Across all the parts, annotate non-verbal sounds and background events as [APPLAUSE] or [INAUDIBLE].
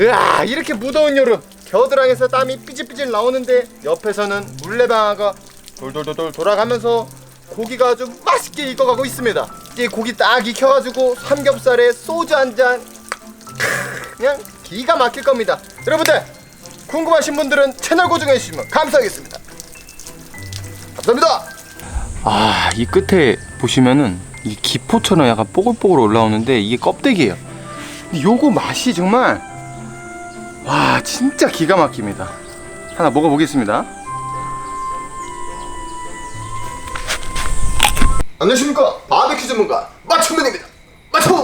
으아 이렇게 무더운 여름. 겨드랑이에서 땀이 삐질삐질 나오는데 옆에서는 물레방아가 돌돌돌돌 돌아가면서 고기가 아주 맛있게 익어가고 있습니다. 이 고기 딱 익혀가지고 삼겹살에 소주 한잔. 그냥 기가 막힐 겁니다. 여러분들 궁금하신 분들은 채널 고정해 주시면 감사하겠습니다. 감사합니다. 아, 이 끝에 보시면은 이 기포처럼 약간 뽀글뽀글 올라오는데 이게 껍데기예요. 요거 맛이 정말 와, 진짜 기가 막힙니다. 하나 먹어보겠습니다. 안녕하십니까? 바베큐 전문가 마초맨입니다. 마초!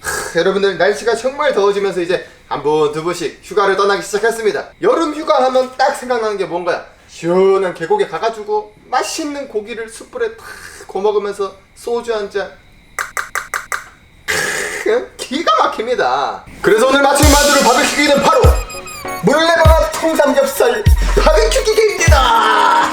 하, 여러분들 날씨가 정말 더워지면서 이제 한 번 두 번씩 휴가를 떠나기 시작했습니다. 여름 휴가 하면 딱 생각나는 게 뭔가요? 시원한 계곡에 가가지고 맛있는 고기를 숯불에 탁 구워먹으면서 소주 한잔 기가 막힙니다. 그래서 오늘 마침 만두를 바베큐 기는 바로 물레방아 통삼겹살 바베큐 기계입니다. [LAUGHS]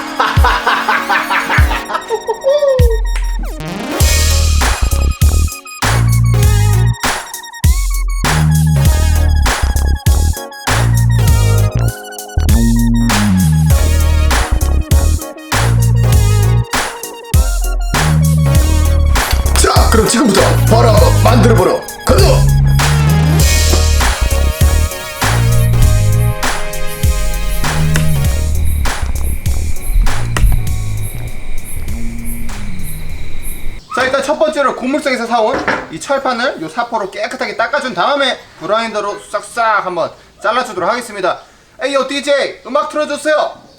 자, 그럼 지금부터 바로 만들어 보러 가 자. 자, 일단 첫 번째로 고물상에서 사온 이 철판을 요 사포로 깨끗하게 닦아준 다음에 브라인더로 싹싹 한번 잘라주도록 하겠습니다. 에이요 DJ 음악 틀어주세요.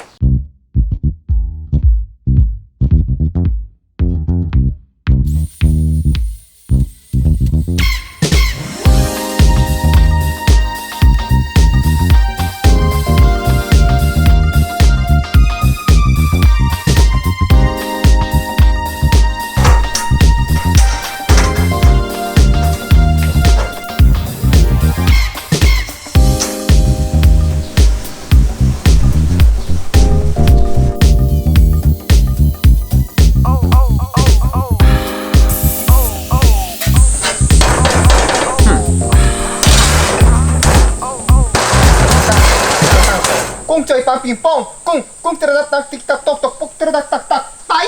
꽁짜이 빵빙 뻥! 꽁! 꽁 때려닥딱 띡딱 똑똑 뽁 때려닥딱딱 빠이!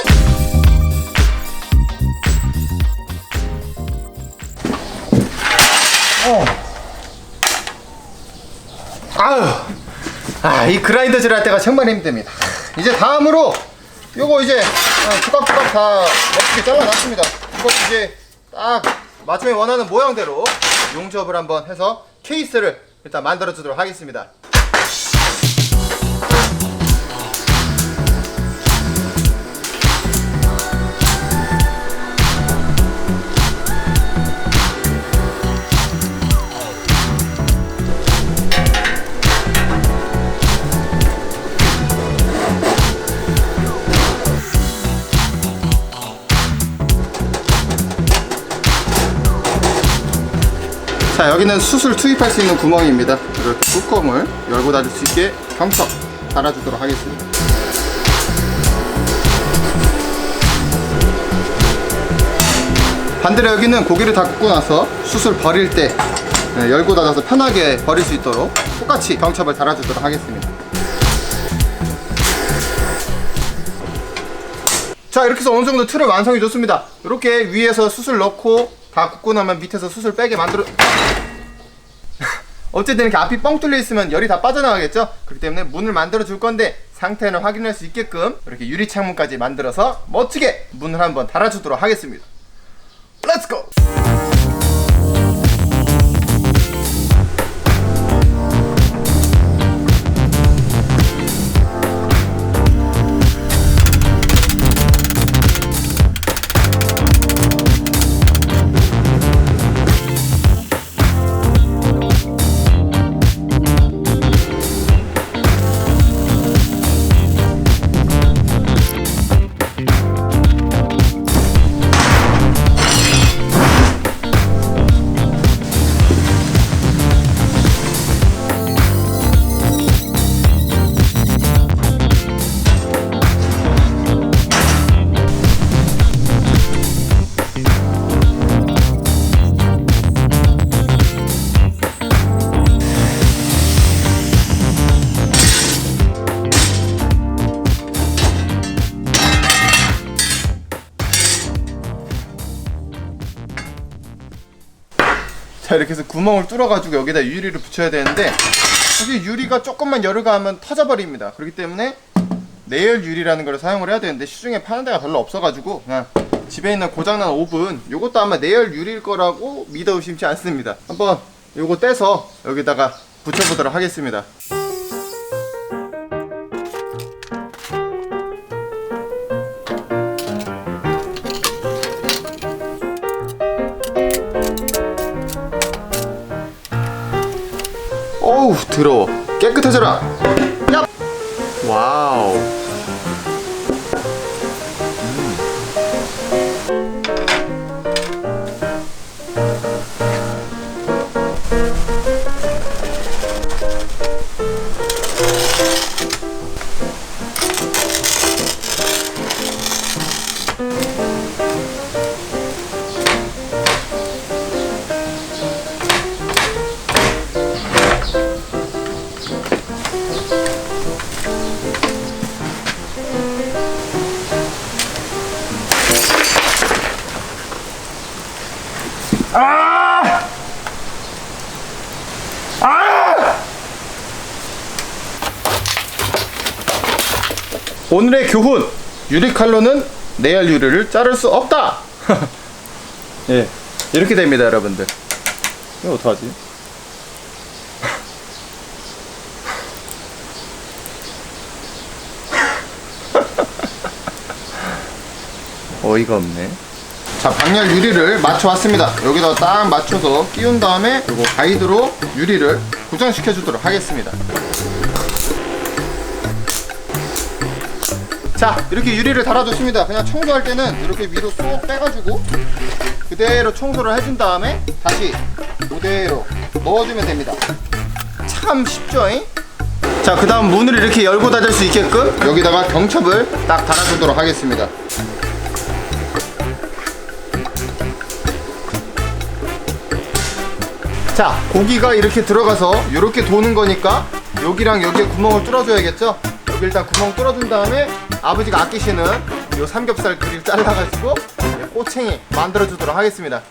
어. 아유 아, 이 그라인더질 할 때가 정말 힘듭니다 이제 다음으로 요거 이제 어, 조각조각 다 멋지게 잘라놨습니다 이거 이제 딱 마침에 원하는 모양대로 용접을 한번 해서 케이스를 일단 만들어 주도록 하겠습니다 자 여기는 숯을 투입할 수 있는 구멍입니다. 이렇게 뚜껑을 열고 닫을 수 있게 경첩 달아주도록 하겠습니다. 반대로 여기는 고기를 다 굽고 나서 숯을 버릴 때 네, 열고 닫아서 편하게 버릴 수 있도록 똑같이 경첩을 달아주도록 하겠습니다. 자 이렇게 해서 어느 정도 틀을 완성해 줬습니다. 이렇게 위에서 숯을 넣고 다 굽고 나면 밑에서 숯을 빼게 만들어. [LAUGHS] 어쨌든 이렇게 앞이 뻥 뚫려 있으면 열이 다 빠져나가겠죠? 그렇기 때문에 문을 만들어 줄 건데 상태는 확인할 수 있게끔 이렇게 유리 창문까지 만들어서 멋지게 문을 한번 달아주도록 하겠습니다. 렛츠 고! 자 이렇게 해서 구멍을 뚫어가지고 여기다 유리를 붙여야 되는데 사실 유리가 조금만 열을 가하면 터져버립니다. 그렇기 때문에 내열 유리라는 걸 사용을 해야 되는데 시중에 파는 데가 별로 없어가지고 그냥 집에 있는 고장난 오븐 요것도 아마 내열 유리일 거라고 믿어 의심치 않습니다. 한번 요거 떼서 여기다가 붙여보도록 하겠습니다. 더러워 깨끗해져라. 야 와우 교훈 유리 칼로는 내열 유리를 자를 수 없다. [LAUGHS] 예 이렇게 됩니다 여러분들. 이거 어떡하지? [LAUGHS] 어이가 없네. 자 방열 유리를 맞춰 왔습니다. 여기다 딱 맞춰서 끼운 다음에 그리고 가이드로 유리를 고정시켜 주도록 하겠습니다 자 이렇게 유리를 달아줬습니다. 그냥 청소할 때는 이렇게 위로 쏙 빼가지고 그대로 청소를 해준 다음에 다시 그대로 넣어주면 됩니다. 참 쉽죠 잉? 자 그 다음 문을 이렇게 열고 닫을 수 있게끔 여기다가 경첩을 딱 달아주도록 하겠습니다. 자 고기가 이렇게 들어가서 이렇게 도는 거니까 여기랑 여기에 구멍을 뚫어줘야겠죠? 여기 일단 구멍 뚫어준 다음에 아버지가 아끼시는 요 삼겹살 그릴 잘라가지고 꼬챙이 만들어 주도록 하겠습니다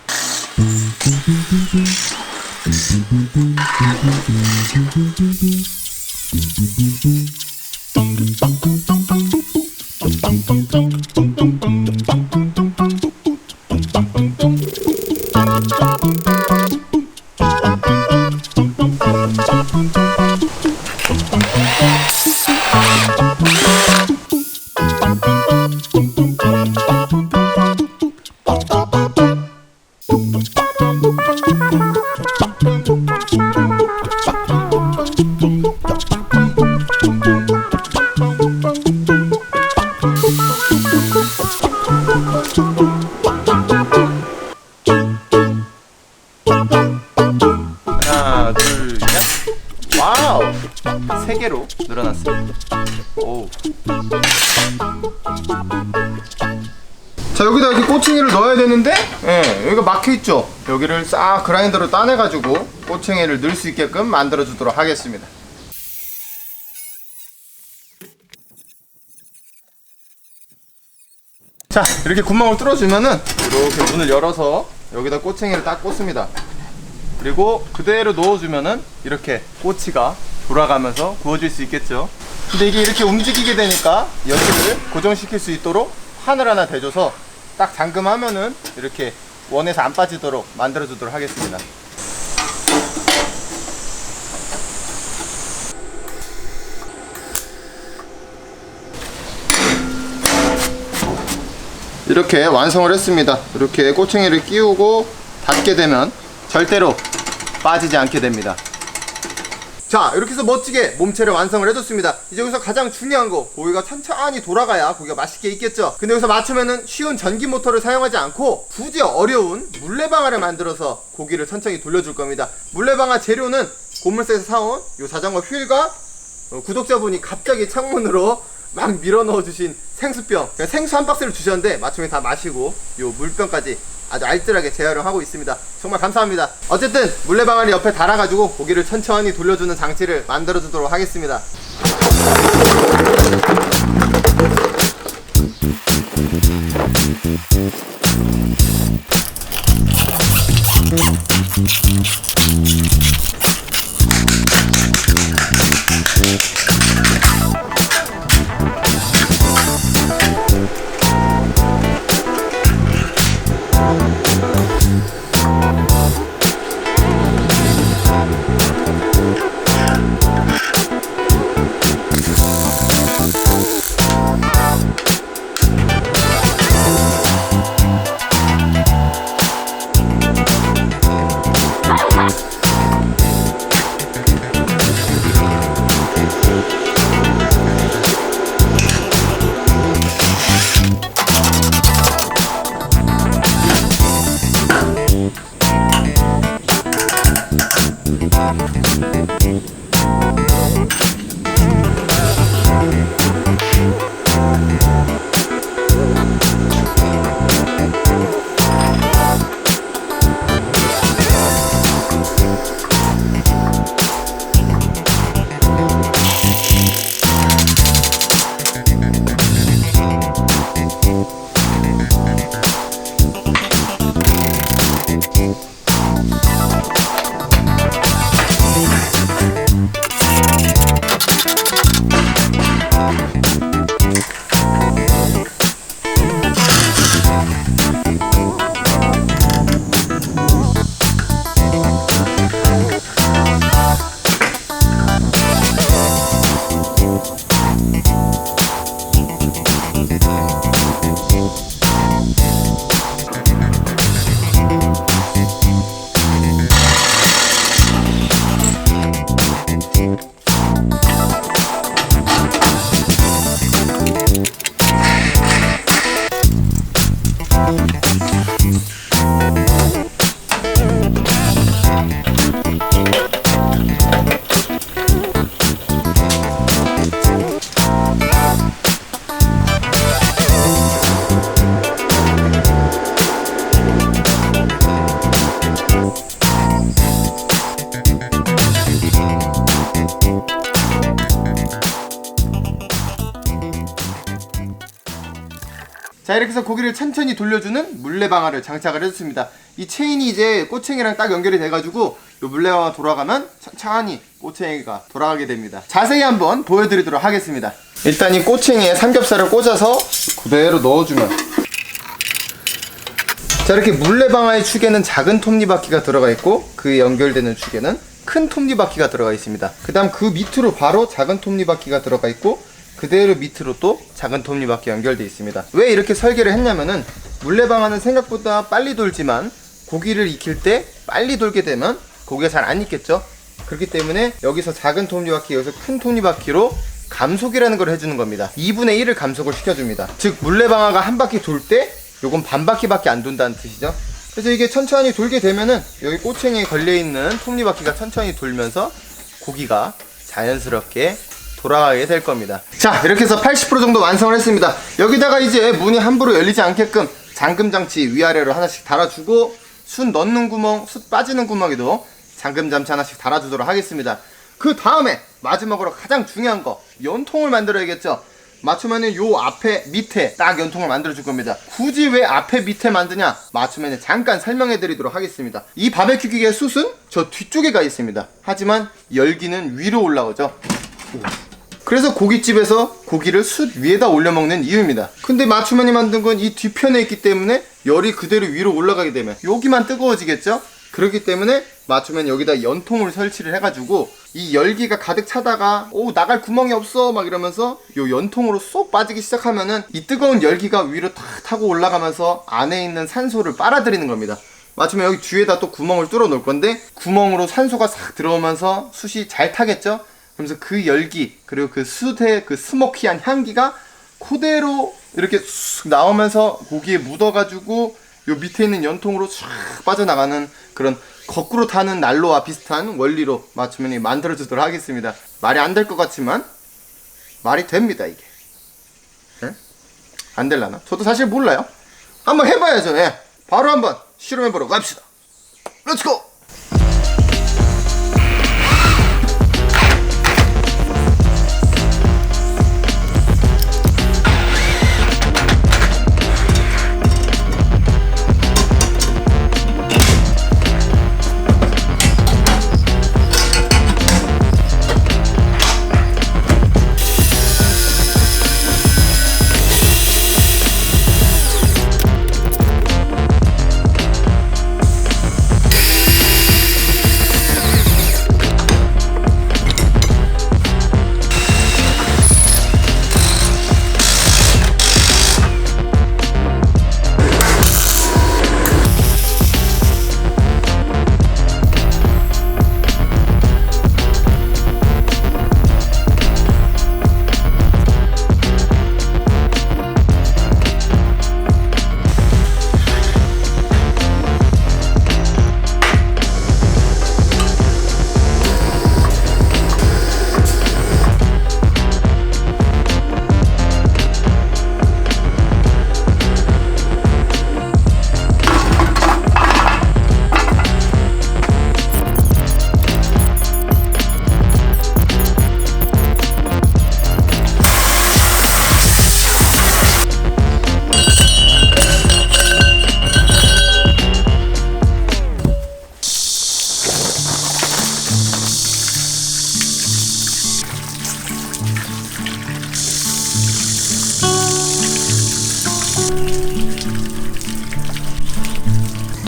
여기를 싹 그라인더로 따내가지고 꼬챙이를 넣을 수 있게끔 만들어 주도록 하겠습니다. 자 이렇게 구멍을 뚫어주면은 이렇게 문을 열어서 여기다 꼬챙이를 딱 꽂습니다. 그리고 그대로 넣어주면은 이렇게 꼬치가 돌아가면서 구워질 수 있겠죠? 근데 이게 이렇게 움직이게 되니까 여기를 고정시킬 수 있도록 판을 하나 대줘서 딱 잠금하면은 이렇게 원에서 안 빠지도록 만들어 주도록 하겠습니다. 이렇게 완성을 했습니다. 이렇게 꼬챙이를 끼우고 닫게 되면 절대로 빠지지 않게 됩니다 자 이렇게 해서 멋지게 몸체를 완성을 해줬습니다. 이제 여기서 가장 중요한 거 고기가 천천히 돌아가야 고기가 맛있게 익겠죠? 근데 여기서 맞추면은 쉬운 전기 모터를 사용하지 않고 굳이 어려운 물레방아를 만들어서 고기를 천천히 돌려줄 겁니다. 물레방아 재료는 고물세에서 사온 요 자전거 휠과 어, 구독자분이 갑자기 창문으로 막 밀어 넣어 주신 생수병. 그냥 생수 한 박스를 주셨는데 마침에 다 마시고 요 물병까지 아주 알뜰하게 재활용 하고 있습니다. 정말 감사합니다. 어쨌든 물레방아를 옆에 달아가지고 고기를 천천히 돌려주는 장치를 만들어 주도록 하겠습니다 Bye. 자 이렇게 해서 고기를 천천히 돌려주는 물레방아를 장착을 해줬습니다. 이 체인이 이제 꼬챙이랑 딱 연결이 돼가지고 이 물레방아 돌아가면 천천히 꼬챙이가 돌아가게 됩니다. 자세히 한번 보여드리도록 하겠습니다. 일단 이 꼬챙이에 삼겹살을 꽂아서 그대로 넣어주면. 자 이렇게 물레방아의 축에는 작은 톱니바퀴가 들어가 있고 그 연결되는 축에는 큰 톱니바퀴가 들어가 있습니다. 그 다음 그 밑으로 바로 작은 톱니바퀴가 들어가 있고 그대로 밑으로 또 작은 톱니바퀴 연결되어 있습니다. 왜 이렇게 설계를 했냐면은 물레방아는 생각보다 빨리 돌지만 고기를 익힐 때 빨리 돌게 되면 고기가 잘 안 익겠죠? 그렇기 때문에 여기서 작은 톱니바퀴 여기서 큰 톱니바퀴로 감속이라는 걸 해주는 겁니다. 2분의 1을 감속을 시켜줍니다. 즉 물레방아가 한 바퀴 돌 때 요건 반 바퀴밖에 안 돈다는 뜻이죠. 그래서 이게 천천히 돌게 되면은 여기 꼬챙이에 걸려있는 톱니바퀴가 천천히 돌면서 고기가 자연스럽게 돌아가게 될 겁니다. 자, 이렇게 해서 80% 정도 완성을 했습니다. 여기다가 이제 문이 함부로 열리지 않게끔 잠금 장치 위아래로 하나씩 달아주고 숯 넣는 구멍, 숯 빠지는 구멍에도 잠금 장치 하나씩 달아주도록 하겠습니다. 그 다음에 마지막으로 가장 중요한 거 연통을 만들어야겠죠. 맞춤에는 요 앞에 밑에 딱 연통을 만들어 줄 겁니다. 굳이 왜 앞에 밑에 만드냐? 맞춤에는 잠깐 설명해 드리도록 하겠습니다. 이 바베큐 기계의 숯은 저 뒤쪽에 가 있습니다. 하지만 열기는 위로 올라오죠. 그래서 고깃집에서 고기를 숯 위에다 올려 먹는 이유입니다. 근데 맞춤맨이 만든 건 이 뒤편에 있기 때문에 열이 그대로 위로 올라가게 되면 여기만 뜨거워지겠죠? 그렇기 때문에 맞춤맨 여기다 연통을 설치를 해가지고 이 열기가 가득 차다가 오 나갈 구멍이 없어 막 이러면서 요 연통으로 쏙 빠지기 시작하면은 이 뜨거운 열기가 위로 탁 타고 올라가면서 안에 있는 산소를 빨아들이는 겁니다. 맞추면 여기 뒤에다 또 구멍을 뚫어 놓을 건데 구멍으로 산소가 싹 들어오면서 숯이 잘 타겠죠? 그러면서 그 열기 그리고 그 숯의 그 스모키한 향기가 그대로 이렇게 쑥 나오면서 고기에 묻어가지고 요 밑에 있는 연통으로 쫙 빠져나가는 그런 거꾸로 타는 난로와 비슷한 원리로 맞추면 만들어주도록 하겠습니다. 말이 안 될 것 같지만 말이 됩니다 이게. 예? 안 될라나? 저도 사실 몰라요. 한번 해봐야죠. 예. 바로 한번 실험해보러 갑시다. 렛츠고!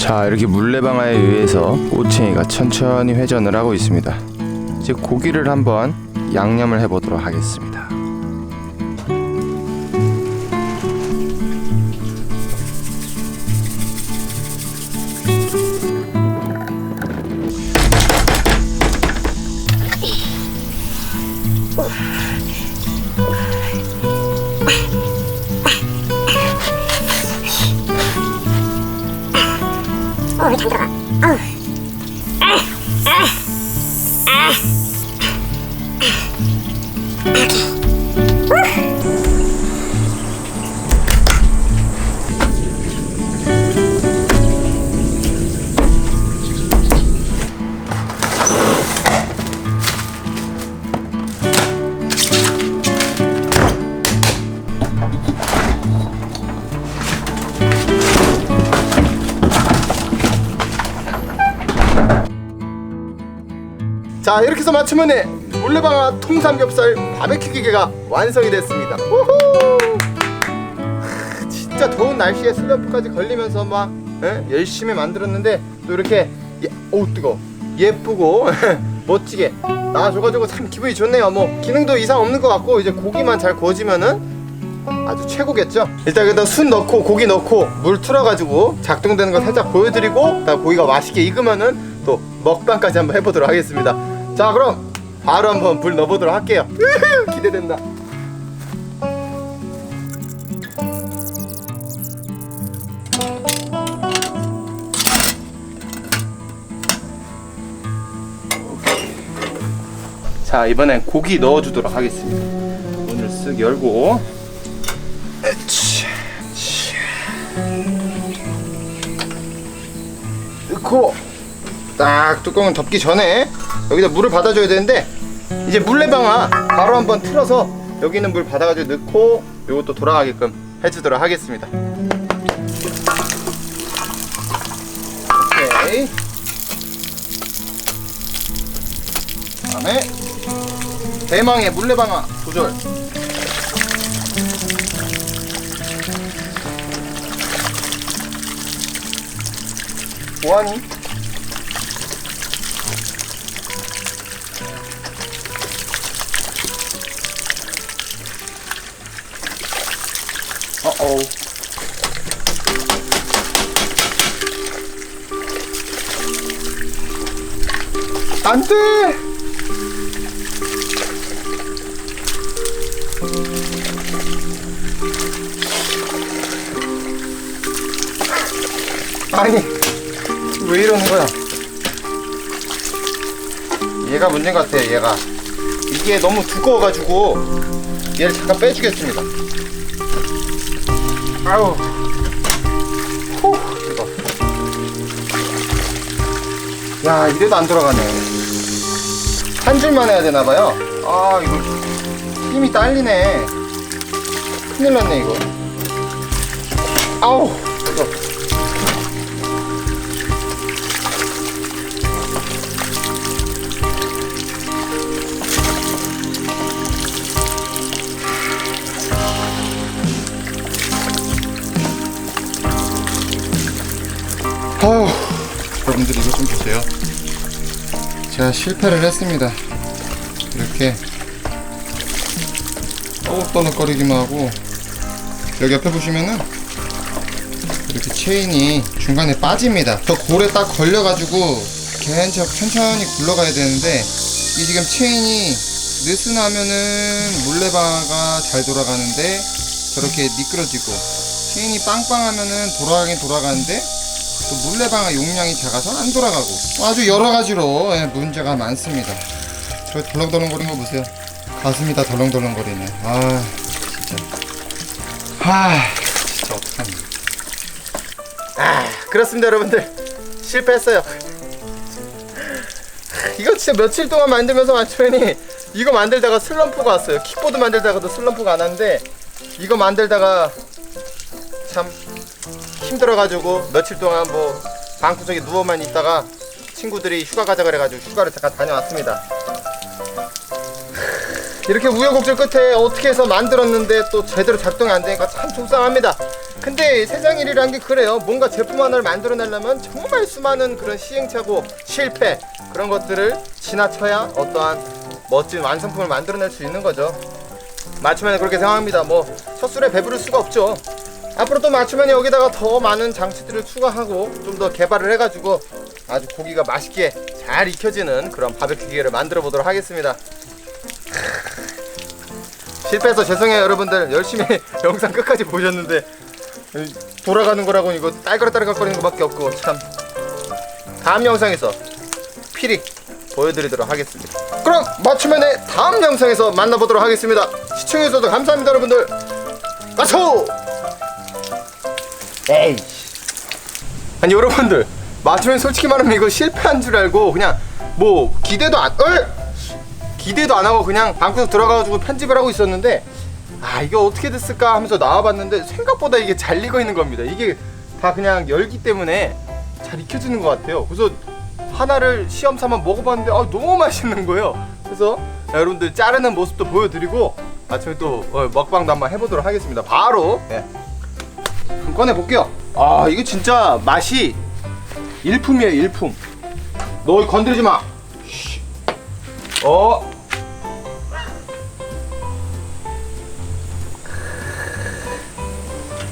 자 이렇게 물레방아에 의해서 꼬챙이가 천천히 회전을 하고 있습니다. 이제 고기를 한번 양념을 해보도록 하겠습니다 해서 맞추면은 물레방아 통삼겹살 바베큐 기계가 완성이 됐습니다. 우후! 하, 진짜 더운 날씨에 슬럼프까지 걸리면서 막 예? 열심히 만들었는데 또 이렇게 예, 오 뜨거 예쁘고 [LAUGHS] 멋지게 나와줘가지고 참 기분이 좋네요. 뭐 기능도 이상 없는 것 같고 이제 고기만 잘 구워지면은 아주 최고겠죠. 일단 여기다 순 넣고 고기 넣고 물 틀어가지고 작동되는 거 살짝 보여드리고 고기가 맛있게 익으면은 또 먹방까지 한번 해보도록 하겠습니다. 자 그럼 바로 한번 불 넣어보도록 할게요. 기대된다. 자 이번엔 고기 넣어주도록 하겠습니다 문을 쓱 열고 에치, 치. 넣고 딱 뚜껑을 덮기 전에 여기다 물을 받아줘야 되는데 이제 물레방아 바로 한번 틀어서 여기 있는 물 받아가지고 넣고 요것도 돌아가게끔 해주도록 하겠습니다. 오케이. 다음에 대망의 물레방아 조절. 뭐하니? 어어 안돼 아니 왜 이러는 거야? 얘가 문제인 것 같아, 얘가. 이게 너무 두꺼워가지고 얘를 잠깐 빼주겠습니다. 아우. 후, 이거. 야, 이래도 안 들어가네. 한 줄만 해야 되나봐요. 아, 이거 힘이 딸리네. 큰일 났네, 이거. 아우, 제가 실패를 했습니다. 이렇게 떠먹떠먹거리기만 하고 여기 옆에 보시면은 이렇게 체인이 중간에 빠집니다. 저 골에 딱 걸려가지고 괜찮 천천히 굴러가야 되는데 이 지금 체인이 느슨하면은 물레방아가 잘 돌아가는데 저렇게 미끄러지고 체인이 빵빵하면은 돌아가긴 돌아가는데 또 물레방아 용량이 작아서 안 돌아가고 아주 여러 가지로 예, 문제가 많습니다. 저 덜렁덜렁거리는 거 보세요. 가슴이 다 덜렁덜렁거리네. 아 진짜. 아 진짜 어떡하니. 아 그렇습니다 여러분들 실패했어요. 이거 진짜 며칠 동안 만들면서 맞추니 이거 만들다가 슬럼프가 왔어요. 킥보드 만들다가도 슬럼프가 안 왔는데 이거 만들다가 참 힘들어가지고 며칠 동안 뭐 방구석에 누워만 있다가 친구들이 휴가 가자 그래가지고 휴가를 잠깐 다녀왔습니다. 이렇게 우여곡절 끝에 어떻게 해서 만들었는데 또 제대로 작동이 안 되니까 참 속상합니다. 근데 세상 일이란 게 그래요. 뭔가 제품 하나를 만들어내려면 정말 수많은 그런 시행착오, 실패 그런 것들을 지나쳐야 어떠한 멋진 완성품을 만들어낼 수 있는 거죠. 맞춤에는 그렇게 생각합니다. 뭐 첫술에 배부를 수가 없죠. 앞으로 또 맞춤에는 여기다가 더 많은 장치들을 추가하고 좀 더 개발을 해가지고 아주 고기가 맛있게 잘 익혀지는 그런 바베큐 기계를 만들어 보도록 하겠습니다. 실패해서 죄송해요 여러분들. 열심히 [LAUGHS] 영상 끝까지 보셨는데. 이 돌아가는 거라고 이거 딸그락딸그락거리는 거밖에 없고 참. 다음 영상에서 피릭 보여드리도록 하겠습니다. 그럼 맞춤면의 다음 영상에서 만나보도록 하겠습니다. 시청해주셔서 감사합니다 여러분들. 가초 에이. 아니 여러분들. 맞춤면 솔직히 말하면 이거 실패한 줄 알고 그냥 뭐 기대도 안 을! 기대도 안 하고 그냥 방구석 들어가가지고 편집을 하고 있었는데 아 이게 어떻게 됐을까 하면서 나와봤는데 생각보다 이게 잘 익어 있는 겁니다. 이게 다 그냥 열기 때문에 잘 익혀지는 것 같아요. 그래서 하나를 시험 삼아 먹어봤는데 아 너무 맛있는 거예요. 그래서 여러분들 자르는 모습도 보여드리고 아침에 또 어, 먹방도 한번 해보도록 하겠습니다. 바로 예. 한번 꺼내 볼게요. 아 이거 진짜 맛이 일품이에요 일품. 너 건드리지 마. 쉬. 어?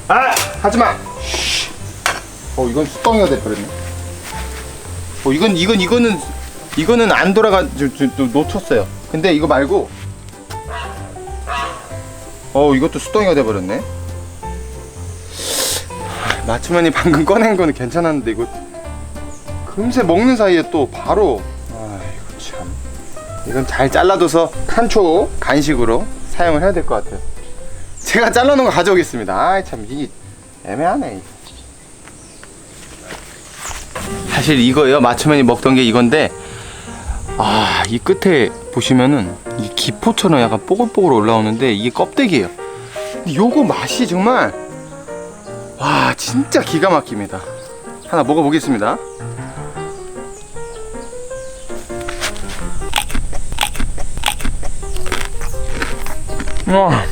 아! 하지마! 어 이건 수덩이가 돼버렸네. 어 이건 이건 이거는 이거는 안 돌아가 저, 놓쳤어요. 근데 이거 말고. 어 이것도 수덩이가 돼버렸네. 아, 마추맨이 방금 꺼낸 거는 괜찮았는데 이거 금세 먹는 사이에 또 바로 아이고 참 이건 잘 잘라둬서 칸초 간식으로 사용을 해야 될 것 같아요 제가 잘라놓은 거 가져오겠습니다. 아이 참 이게 애매하네. 사실 이거예요. 마츠맨이 먹던 게 이건데 아 이 끝에 보시면은 이 기포처럼 약간 뽀글뽀글 올라오는데 이게 껍데기예요. 근데 요거 맛이 정말 와 진짜 기가 막힙니다. 하나 먹어보겠습니다. 와.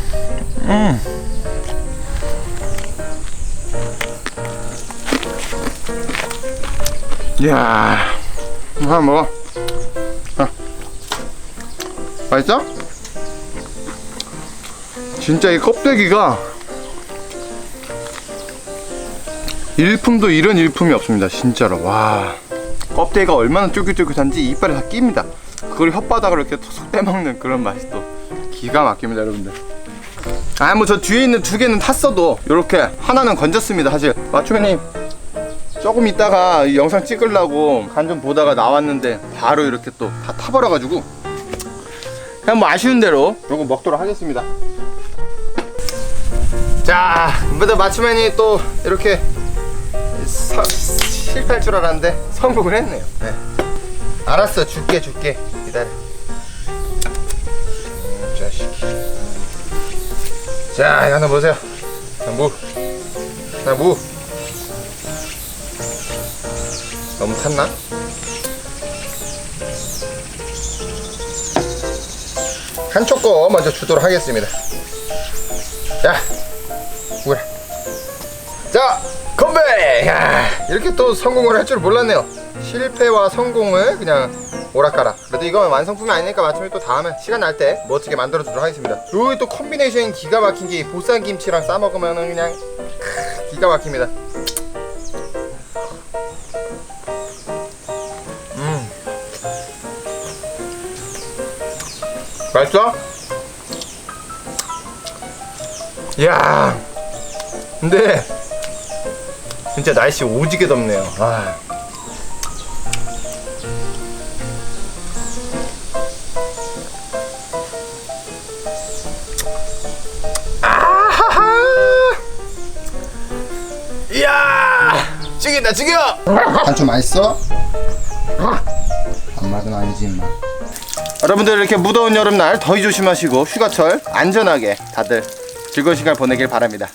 이야, 하나 먹어. 아. 맛있어? 진짜 이 껍데기가 일품도 이런 일품이 없습니다. 진짜로. 와. 껍데기가 얼마나 쫄깃쫄깃한지 이빨에 다 낍니다. 그걸 혓바닥으로 이렇게 톡톡 떼먹는 그런 맛이 또 기가 막힙니다, 여러분들. 아, 뭐 저 뒤에 있는 두 개는 탔어도 이렇게 하나는 건졌습니다. 사실 마초맨님 조금 있다가 이 영상 찍으려고 간 좀 보다가 나왔는데 바로 이렇게 또 다 타버려가지고 그냥 뭐 아쉬운 대로 요거 먹도록 하겠습니다. 자, 근데 마츠맨이 또 이렇게 서- 실패할 줄 알았는데 성공을 했네요. 네. 알았어, 줄게, 줄게. 기다려. 음, 자식이. 자, 이거 하나 보세요. 자, 무. 자, 무. 너무 탔나? 한 초코 먼저 주도록 하겠습니다. 자, 우라. 자, 건배! 야, 이렇게 또 성공을 할 줄 몰랐네요. 실패와 성공을 그냥 오락가라. 그래도 이건 완성품이 아니니까 마침에 또 다음에 시간 날 때 멋지게 만들어 주도록 하겠습니다. 요기 또 콤비네이션 기가 막힌 게 보쌈 김치랑 싸 먹으면 은 그냥 크, 기가 막힙니다. 음. 맛있어? 이야. 근데 진짜 날씨 오지게 덥네요. 아. 이야. 죽인다 죽여. 단추 맛있어? 밥맛은 아니지 임마 여러분들 이렇게 무더운 여름날 더위 조심하시고 휴가철 안전하게 다들 즐거운 시간 보내길 바랍니다.